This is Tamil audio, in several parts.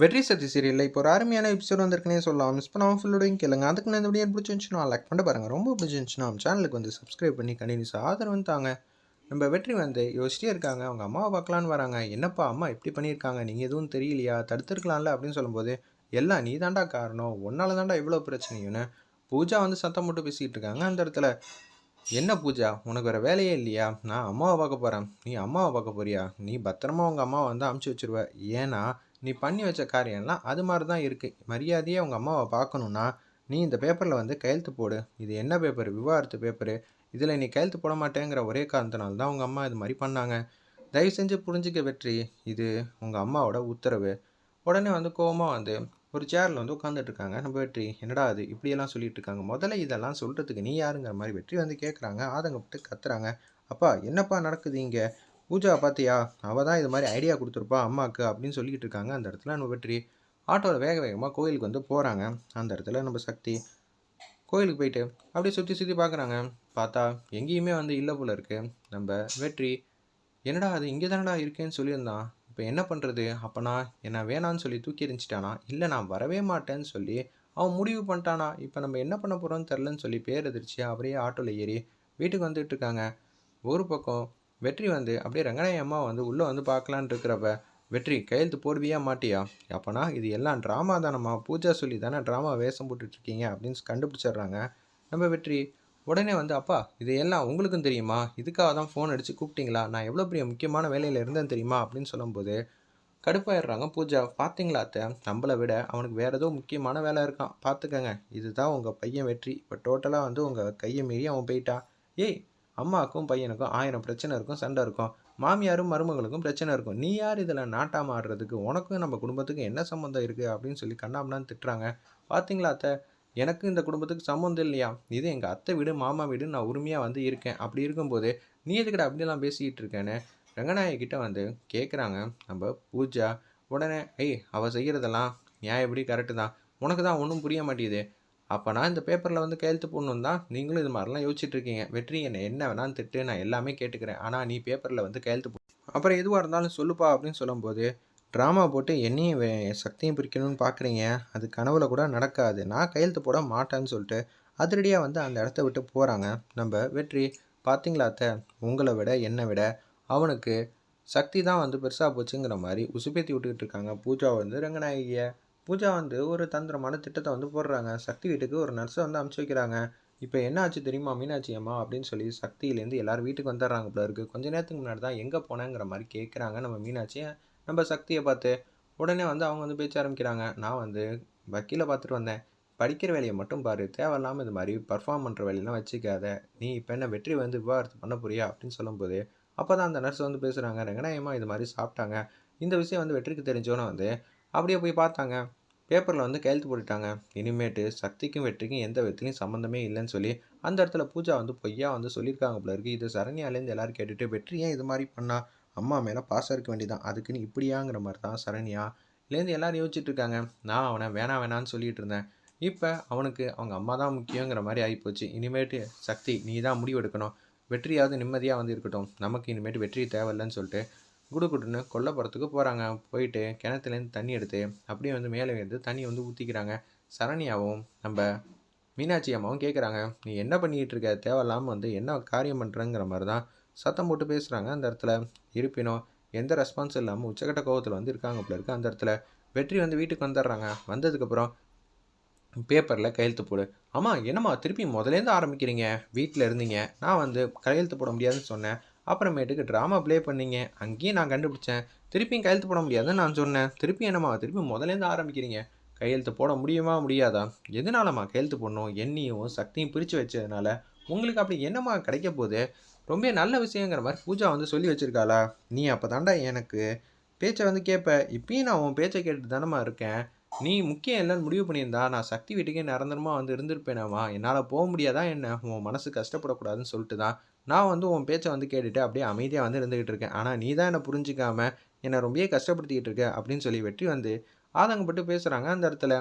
வெற்றி சக்தி சீரியலில் இப்போ ஒரு அருமையான எபிசோட் வந்திருக்குனே சொல்லலாம். மிஸ் பண்ணாமல் ஃபுல்லோடையும் கேளுங்க அதுக்கு நான் இந்த வீடியோ பிடிச்சிருந்துச்சுன்னா லைக் பண்ண பாருங்கள் ரொம்ப பிடிச்சிருந்துச்சுன்னா நம்ம சேனலுக்கு வந்து சப்ஸ்கிரைப் பண்ணி கண்டினியூஸ் ஆதரவு தாங்க. நம்ம வெற்றி வந்து யோசிச்சிட்டே இருக்காங்க. அவங்க அம்மாவை பார்க்கலான்னு வராங்க. என்னப்பா அம்மா இப்படி பண்ணியிருக்காங்க? நீங்கள் எதுவும் தெரியலையா? தடுத்துருக்கலாம்ல அப்படின்னு சொல்லும்போது எல்லாம் நீ தாண்டா காரணம். உன்னால தாண்டா இவ்வளோ பிரச்சனையுன்னு பூஜா வந்து சத்தம் போட்டு பேசிக்கிட்டு இருக்காங்க அந்த இடத்துல. என்ன பூஜா? உனக்கு வேறு வேலையே இல்லையா? நான் அம்மாவை பார்க்க போகிறேன் நீ அம்மாவை பார்க்க போறியா? நீ பத்திரமா உங்கள் அம்மாவை வந்து அமுச்சு வச்சுருவ. ஏன்னா நீ பண்ணி வச்ச காரியம்லாம் அது மாதிரி தான் இருக்குது மரியாதையாக உங்கள் அம்மாவை பார்க்கணுன்னா நீ இந்த பேப்பரில் வந்து கையெழுத்து போடு. இது என்ன பேப்பர் விவாகரத்து பேப்பரு இதில் நீ கையெழுத்து போட மாட்டேங்கிற ஒரே காரணத்தினால தான் உங்கள் அம்மா இது மாதிரி பண்ணாங்க. தயவு செஞ்சு புரிஞ்சிக்க வெற்றி. இது உங்கள் அம்மாவோட உத்தரவு. உடனே வந்து கோபமாக வந்து ஒரு சேரில் வந்து உட்காந்துட்ருக்காங்க நம்ம வெற்றி என்னடா அது இப்படியெல்லாம் சொல்லிட்டு இருக்காங்க. முதல்ல இதெல்லாம் சொல்கிறதுக்கு நீ யாருங்கிற மாதிரி வெற்றி வந்து கேட்குறாங்க ஆதங்கப்பட்டு கத்துறாங்க. அப்பா என்னப்பா நடக்குது இங்கே? பூஜா பார்த்தியா? அவள் தான் இது மாதிரி ஐடியா கொடுத்துருப்பா அம்மாவுக்கு அப்படின்னு சொல்லிக்கிட்டு இருக்காங்க. அந்த இடத்துல நம்ம வெற்றி. ஆட்டோவில் வேக வேகமாக கோயிலுக்கு வந்து போகிறாங்க அந்த இடத்துல நம்ம சக்தி கோயிலுக்கு போயிட்டு அப்படியே சுற்றி சுற்றி பார்க்குறாங்க. பார்த்தா எங்கேயுமே வந்து இல்லை போல இருக்குது நம்ம வெற்றி என்னடா அது இங்கே தானடா இருக்கேன்னு சொல்லியிருந்தான். இப்போ என்ன பண்ணுறது அப்போனா என்ன வேணான்னு சொல்லி தூக்கி எறிஞ்சிட்டானா? இல்லை நான் வரவே மாட்டேன்னு சொல்லி அவன் முடிவு பண்ணிட்டானா? இப்போ நம்ம என்ன பண்ண போகிறோம்னு தெரிலன்னு சொல்லி பேர் எதிர்ச்சி அப்படியே ஆட்டோவில் ஏறி வீட்டுக்கு வந்துட்டு இருக்காங்க. ஒரு பக்கம் வெற்றி வந்து அப்படியே ரங்கநாய அம்மா வந்து உள்ளே வந்து பார்க்கலான்னு இருக்கிறப்ப வெற்றி கையெழுத்து போடுவியா மாட்டியா? அப்போனா இது எல்லாம் ட்ராமா தானம்மா. பூஜா சொல்லி தானே ட்ராமா வேஷம் போட்டுட்ருக்கீங்க அப்படின்னு கண்டுபிடிச்சிடுறாங்க. நம்ம வெற்றி உடனே வந்து அப்பா இது எல்லாம் உங்களுக்கும் தெரியுமா? இதுக்காக தான் ஃபோன் அடித்து கூப்பிட்டீங்களா? நான் எவ்வளோ பெரிய முக்கியமான வேலையில் இருந்தேன் தெரியுமா? அப்படின்னு சொல்லும்போது கடுப்பாயிடுறாங்க பூஜா. பார்த்தீங்களா அத்தை? நம்மளை விட அவனுக்கு வேறு ஏதோ முக்கியமான வேலை இருக்கான். பார்த்துக்கங்க இதுதான் உங்கள் பையன் வெற்றி. இப்போ டோட்டலாக வந்து உங்கள் கையை மீறி அவன் போயிட்டான். ஏய் அம்மாவுக்கும் பையனுக்கும் ஆயிரம் பிரச்சனை இருக்கும் சண்டை இருக்கும். மாமியாரும் மருமகளுக்கும் பிரச்சனை இருக்கும். நீ யார் இதில் நாட்டாம ஆடுறதுக்கு உனக்கும் நம்ம குடும்பத்துக்கும் என்ன சம்மந்தம் இருக்குது அப்படின்னு சொல்லி கண்ணாமண்ணான்னு திட்டுறாங்க. பார்த்தீங்களா அத்தை? எனக்கு இந்த குடும்பத்துக்கு சம்மந்தம் இல்லையா? இது எங்கள் அத்தை வீடு மாமா வீடு நான் உரிமையாக வந்து இருக்கேன். அப்படி இருக்கும்போது நீ எதுக்கிட்ட அப்படிலாம் பேசிக்கிட்டு இருக்கேன்னு ரங்கநாயகிட்ட வந்து கேட்குறாங்க நம்ம பூஜா உடனே ஏய் அவள் செய்கிறதெல்லாம் நியாயப்படி கரெக்டு தான். உனக்கு தான் ஒன்றும் புரிய மாட்டேங்குது. அப்போ நான் இந்த பேப்பரில் வந்து கையெழுத்து போடணும் தான் நீங்களும் இது மாதிரிலாம் யோசிச்சுட்டு இருக்கீங்க வெற்றி என்னை என்ன வேணான்னு திட்டு நான் எல்லாமே கேட்டுக்கிறேன். ஆனால் நீ பேப்பரில் வந்து கையெழுத்து போ அப்புறம் எதுவாக இருந்தாலும் சொல்லுப்பா அப்படின்னு சொல்லும்போது ட்ராமா போட்டு என்னையும் சக்தியும் பிரிக்கணும்னு பார்க்குறீங்க அது கனவுல கூட நடக்காது. நான் கையெழுத்து போட மாட்டேன்னு சொல்லிட்டு அதிரடியாக வந்து அந்த இடத்த விட்டு போகிறாங்க நம்ம வெற்றி பார்த்தீங்களா அத்தை? உங்களை விட என்னை விட அவனுக்கு சக்தி தான் வந்து பெருசாக போச்சுங்கிற மாதிரி உசுப்பேத்தி விட்டுக்கிட்டு இருக்காங்க. பூஜா வந்து ரங்கநாயகியை பூஜா வந்து ஒரு தந்திரமான திட்டத்தை வந்து போடுறாங்க. சக்தி வீட்டுக்கு ஒரு நர்ஸை வந்து அமுச்சு வைக்கிறாங்க. இப்போ என்ன ஆச்சு தெரியுமா? மீனாட்சி அம்மா அப்படின்னு சொல்லி சக்தியிலேருந்து எல்லாரும் வீட்டுக்கு வந்துடுறாங்க போல இருக்குது கொஞ்ச நேரத்துக்கு முன்னாடி தான் எங்கே போனேங்கிற மாதிரி கேட்குறாங்க நம்ம மீனாட்சியை. நம்ம சக்தியை பார்த்து உடனே வந்து அவங்க வந்து பேச்ச ஆரம்பிக்கிறாங்க. நான் வந்து வக்கீலை பார்த்துட்டு வந்தேன். படிக்கிற வேலையை மட்டும் பாரு. தேவையில்லாமல் இது மாதிரி பர்ஃபார்ம் பண்ணுற வேலையெல்லாம் வச்சுக்காத. நீ இப்போ என்ன வெற்றி வந்து விவாகரத்து பண்ண போறியா? அப்படின்னு சொல்லும்போது அப்போ தான் அந்த நர்ஸ் வந்து பேசுகிறாங்க ரங்கநாயகமாக இது மாதிரி சாப்பிட்டாங்க. இந்த விஷயம் வந்து வெற்றிக்கு தெரிஞ்சோன்னே வந்து அப்படியே போய் பார்த்தாங்க. பேப்பரில் வந்து கையெழுத்து போட்டுட்டாங்க. இனிமேட்டு சக்திக்கும் வெற்றிக்கும் எந்த விதத்துலையும் சம்மந்தமே இல்லைன்னு சொல்லி அந்த இடத்துல பூஜா வந்து பொய்யா வந்து சொல்லியிருக்காங்க போல இருக்குது இது சரண்யாலேருந்து எல்லாரும் கேட்டுட்டு வெற்றி ஏன் இது மாதிரி பண்ணா? அம்மா மேலே பாசம் இருக்க வேண்டியதான் அதுக்குன்னு இப்படியாங்கிற மாதிரி தான் சரண்யா இல்லேருந்து எல்லோரும் யோசிச்சுட்டு இருக்காங்க. நான் அவனை வேணாம் வேணான்னு சொல்லிட்டு இருந்தேன். இப்போ அவனுக்கு அவங்க அம்மா தான் முக்கியங்கிற மாதிரி ஆகிப்போச்சு இனிமேட்டு சக்தி நீ தான் முடிவு எடுக்கணும் வெற்றியாவது நிம்மதியாக வந்து இருக்கட்டும். நமக்கு இனிமேட்டு வெற்றி தேவையில்லைன்னு சொல்லிட்டு குடுகுடுன்னு கொல்லப்புறத்துக்கு போகிறாங்க போயிட்டு கிணத்துலேருந்து தண்ணி எடுத்து அப்படியே வந்து மேலே வந்து தண்ணி வந்து ஊற்றிக்கிறாங்க சரண்யாவும் நம்ம மீனாட்சி அம்மாவும் கேட்குறாங்க நீ என்ன பண்ணிக்கிட்டு இருக்க? தேவையில்லாமல் வந்து என்ன காரியம் பண்ணுறங்கிற மாதிரி தான் சத்தம் போட்டு பேசுகிறாங்க அந்த இடத்துல. இருப்பினும் எந்த ரெஸ்பான்ஸ் இல்லாமல் உச்சக்கட்ட கோவத்தில் வந்து இருக்காங்க போல இருக்குது அந்த இடத்துல. வெற்றி வந்து வீட்டுக்கு வந்துடுறாங்க. வந்ததுக்கப்புறம் பேப்பரில் கையெழுத்து போடு. ஆமாம் என்னம்மா திருப்பி முதலேருந்து ஆரம்பிக்கிறீங்க? வீட்டில் இருந்தீங்க. நான் வந்து கையெழுத்து போட முடியாதுன்னு சொன்னேன். அப்புறமேட்டுக்கு ட்ராமா ப்ளே பண்ணீங்க. அங்கேயும் நான் கண்டுபிடிச்சேன். திருப்பியும் கையெழுத்து போட முடியாதுன்னு நான் சொன்னேன். திருப்பி என்னம்மா? திருப்பி முதலேருந்து ஆரம்பிக்கிறீங்க. கையெழுத்து போட முடியுமா? முடியாதா? எதனாலம்மா கையெழுத்து போடணும்? எண்ணியும் சக்தியும் பிரித்து வச்சதுனால உங்களுக்கு அப்படி என்னம்மா கிடைக்க போகுது? ரொம்ப நல்ல விஷயங்கிற மாதிரி பூஜா வந்து சொல்லி வச்சுருக்காளா? நீ அப்போ தாண்டா எனக்கு பேச்சை வந்து கேட்ப இப்பயும் நான் உன் பேச்சை கேட்டு தானம்மா இருக்கேன். நீ முக்கியம் இல்லைன்னு முடிவு பண்ணியிருந்தா நான் சக்தி வீட்டுக்கே நிரந்தரமாக வந்து இருந்திருப்பேனாமா? என்னால் போக முடியாதா என்ன? உன் மனசு கஷ்டப்படக்கூடாதுன்னு சொல்லிட்டு தான் நான் வந்து உன் பேச்சை வந்து கேட்டுட்டு அப்படியே அமைதியாக வந்து இருந்துகிட்டு இருக்கேன். ஆனால் நீ தான் என்னை புரிஞ்சிக்காமல் என்னை ரொம்பவே கஷ்டப்படுத்திக்கிட்டு இருக்க அப்படின்னு சொல்லி வெற்றி வந்து ஆதங்கப்பட்டு பேசுகிறாங்க அந்த இடத்துல.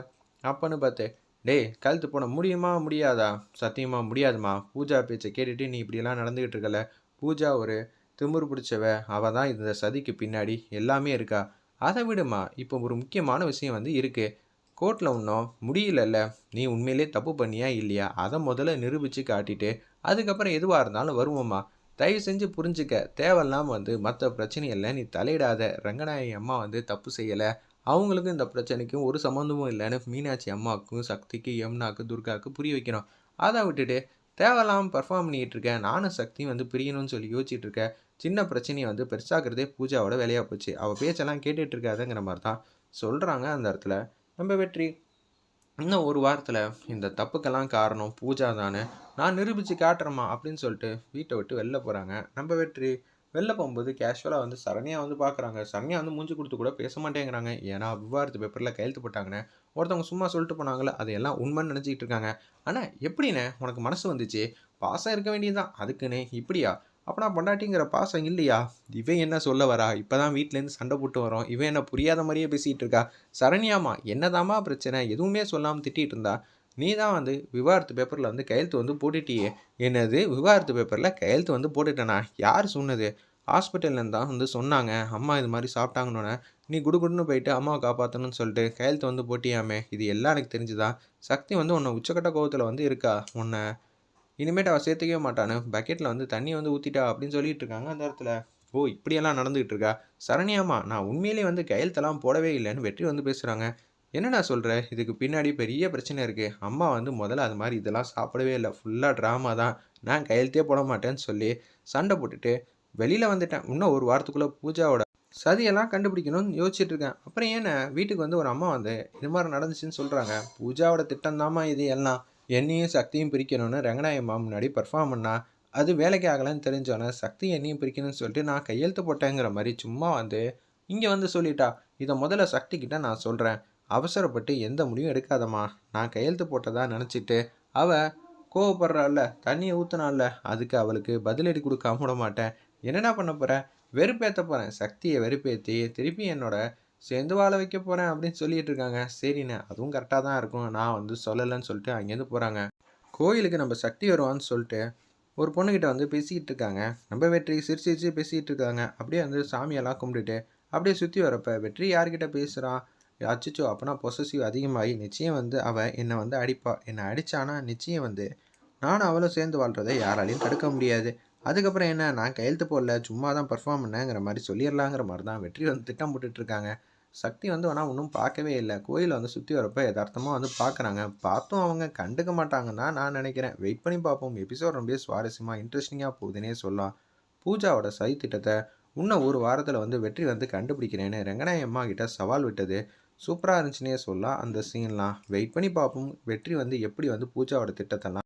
அப்பன்னு பார்த்து டேய் கழுத்து போன முடியுமா முடியாதா? சத்தியமாக முடியாதுமா. பூஜா பேச்சை கேட்டுட்டு நீ இப்படியெல்லாம் நடந்துக்கிட்டு இருக்கல. பூஜா ஒரு திமிரு பிடிச்சவ. அவள் தான் இந்த சதிக்கு பின்னாடி எல்லாமே இருக்கா. அதை விடுமா. இப்போ ஒரு முக்கியமான விஷயம் வந்து இருக்குது கோர்ட்டில் ஒன்றும் முடியலல்ல. நீ உண்மையிலே தப்பு பண்ணியா இல்லையா? அதை முதல்ல நிரூபித்து காட்டிட்டு அதுக்கப்புறம் எதுவாக இருந்தாலும் வருவோம்மா. தயவு செஞ்சு புரிஞ்சுக்க. தேவையில்லாமல் வந்து மற்ற பிரச்சனையில் நீ தலையிடாத. ரங்கநாயகி அம்மா வந்து தப்பு செய்யலை. அவங்களுக்கும் இந்த பிரச்சனைக்கும் ஒரு சம்மந்தமும் இல்லைன்னு மீனாட்சி அம்மாவுக்கும் சக்திக்கு யமுனாக்கு துர்காவுக்கு புரிய வைக்கணும். அதை விட்டுட்டு தேவையில்லாமல் பர்ஃபார்ம் பண்ணிகிட்டு இருக்கேன் நானும் சக்தியும் வந்து பிரியணும்னு சொல்லி யோசிச்சுட்டு இருக்கேன் சின்ன பிரச்சனையை வந்து பெருசாகிறதே பூஜாவோட வேலையாக போச்சு. அவள் பேச்செல்லாம் கேட்டுட்டு இருக்காதுங்கிற மாதிரி தான் சொல்கிறாங்க அந்த இடத்துல. நம்ம வெற்றி. இன்னும் ஒரு வாரத்தில் இந்த தப்புக்கெல்லாம் காரணம் பூஜா தானே. நான் நிரூபித்து காட்டுறேம்மா அப்படின்னு சொல்லிட்டு வீட்டை விட்டு வெளில போகிறாங்க நம்ம வெற்றி வெளில போகும்போது கேஷுவலாக வந்து சரணியாக வந்து பார்க்குறாங்க சரணியாக வந்து மூஞ்சி கொடுத்து கூட பேச மாட்டேங்கிறாங்க. ஏன்னா விவாதத்து பேப்பரில் கையெழுத்து போட்டாங்கன்னு ஒருத்தவங்க சும்மா சொல்லிட்டு போனாங்களே அது எல்லாம் உண்மைன்னு நினச்சிக்கிட்டு இருக்காங்க. ஆனால் எப்படிண்ணே உனக்கு மனசு வந்துச்சு? பாசம் இருக்க வேண்டியதுதான். அதுக்குன்னு இப்படியா? அப்பனா பொண்டாட்டிங்கிற பாசம் இல்லையா? இவன் என்ன சொல்ல வரா? இப்போ தான் வீட்டிலேருந்து சண்டை போட்டு வரோம் இவன் என்ன புரியாத மாதிரியே பேசிகிட்டு இருக்கா? சரண்யாமா என்னதாம்மா பிரச்சனை? எதுவுமே சொல்லாமல் திட்டிகிட்டு இருந்தா? நீ தான் வந்து விவாகரத்து பேப்பரில் வந்து கையெழுத்து வந்து போட்டுட்டியே. என்னது? விவாகரத்து பேப்பரில் கையெழுத்து வந்து போட்டுட்டேனா? யார் சொன்னது? ஹாஸ்பிட்டல்லேருந்து தான் வந்து சொன்னாங்க. அம்மா இது மாதிரி சாப்பிட்டாங்கன்னொன்னே நீ குடுகுடுன்னு போயிட்டு அம்மாவை காப்பாற்றணும்னு சொல்லிட்டு கையெழுத்து வந்து போட்டியாமே. இது எல்லாம் எனக்கு தெரிஞ்சுதான் சக்தி வந்து உன்னை உச்சக்கட்ட கோவத்தில் வந்து இருக்கா? உன்னை இனிமேட்டு அவள் சேர்த்துக்கவே மாட்டானு பக்கெட்டில் வந்து தண்ணி வந்து ஊற்றிட்டா அப்படின்னு சொல்லிட்டு இருக்காங்க. அந்த இடத்துல ஓ இப்படியெல்லாம் நடந்துகிட்டு இருக்கா? சரணியாமா நான் உண்மையிலேயே வந்து கையெழுத்தெல்லாம் போடவே இல்லைன்னு வெற்றி வந்து பேசுகிறாங்க என்னடா சொல்கிற இதுக்கு பின்னாடி பெரிய பிரச்சனை இருக்குது அம்மா வந்து முதல்ல அது மாதிரி இதெல்லாம் சாப்பிடவே இல்லை. ஃபுல்லாக ட்ராமா தான். நான் கையெழுத்தே போட மாட்டேன்னு சொல்லி சண்டை போட்டுட்டு வெளியில் வந்துட்டேன். இன்னும் ஒரு வாரத்துக்குள்ளே பூஜாவோட சதியெல்லாம் கண்டுபிடிக்கணும்னு யோசிச்சுட்டு இருக்கேன். அப்புறம் ஏன்னா வீட்டுக்கு வந்து ஒரு அம்மா வந்து இது மாதிரி நடந்துச்சுன்னு சொல்கிறாங்க பூஜாவோட திட்டம் இது எல்லாம். என்னையும் சக்தியும் பிரிக்கணும்னு ரங்கநாயம்மா முன்னாடி பர்ஃபார்ம் பண்ணா அது வேலைக்கு ஆகலைன்னு தெரிஞ்சோன்னே சக்தி என்னையும் பிரிக்கணும்னு சொல்லிட்டு நான் கையெழுத்து போட்டேங்கிற மாதிரி சும்மா வந்து இங்கே வந்து சொல்லிட்டா இதை முதல்ல சக்தி கிட்ட நான் சொல்கிறேன் அவசரப்பட்டு எந்த முடிவும் எடுக்காதம்மா. நான் கையெழுத்து போட்டதா நினச்சிட்டு அவள் கோவப்படுறாள்ல தண்ணியை ஊற்றுனால அதுக்கு அவளுக்கு பதிலடி கொடுக்காம விட மாட்டேன் என்னடா பண்ண போகிறேன் வெறுப்பேற்ற போகிறேன் சக்தியை வெறுப்பேற்றி திருப்பி என்னோட சேர்ந்து வாழ வைக்க போகிறேன் அப்படின்னு சொல்லிட்டு இருக்காங்க. சரிண்ணே அதுவும் கரெக்டாக தான் இருக்கும். நான் வந்து சொல்லலைன்னு சொல்லிட்டு அங்கேருந்து போகிறாங்க கோயிலுக்கு நம்ம சக்தி வருவான்னு சொல்லிட்டு ஒரு பொண்ணுக்கிட்ட வந்து பேசிக்கிட்டு இருக்காங்க. நம்ம வெற்றி சிரிச்சு சிரிச்சு பேசிக்கிட்டு இருக்காங்க. அப்படியே வந்து சாமியெல்லாம் கும்பிட்டுட்டு அப்படியே சுற்றி வரப்போ வெற்றி யார்கிட்ட பேசுகிறான் அச்சிச்சோ அப்போனா பொசசிவ் அதிகமாகி நிச்சயம் வந்து அவள் என்னை வந்து அடிப்பா. என்னை அடித்தானா நிச்சயம் வந்து நானும் அவளும் சேர்ந்து வாழ்கிறத யாராலையும் தடுக்க முடியாது. அதுக்கப்புறம் என்ன? நான் கையெழுத்து போடல சும்மா தான் பர்ஃபார்ம் பண்ணேங்கிற மாதிரி சொல்லிடலாங்கிற மாதிரி தான் வெற்றி வந்து திட்டம் போட்டுட்ருக்காங்க. சக்தி வந்து ஆனால் ஒன்றும் பார்க்கவே இல்லை. கோயிலை வந்து சுற்றி வரப்போ யதார்த்தமாக வந்து பார்க்குறாங்க. பார்த்தும் அவங்க கண்டுக்க மாட்டாங்கன்னா நான் நினைக்கிறேன். வெயிட் பண்ணி பார்ப்போம். எபிசோட் ரொம்ப சுவாரஸ்யமாக இன்ட்ரெஸ்டிங்காக போகுதுன்னே சொல்லலாம். பூஜாவோட சதி திட்டத்தை இன்னும் ஒரு வாரத்தில் வந்து வெற்றி வந்து கண்டுபிடிக்கிறேன்னு ரெங்கனாய் அம்மா கிட்ட சவால் விட்டது. சூப்பராக இருந்துச்சுன்னே சொல்லலாம் அந்த சீன்லாம் வெயிட் பண்ணி பார்ப்போம். வெற்றி வந்து எப்படி வந்து பூஜாவோட திட்டத்தெல்லாம்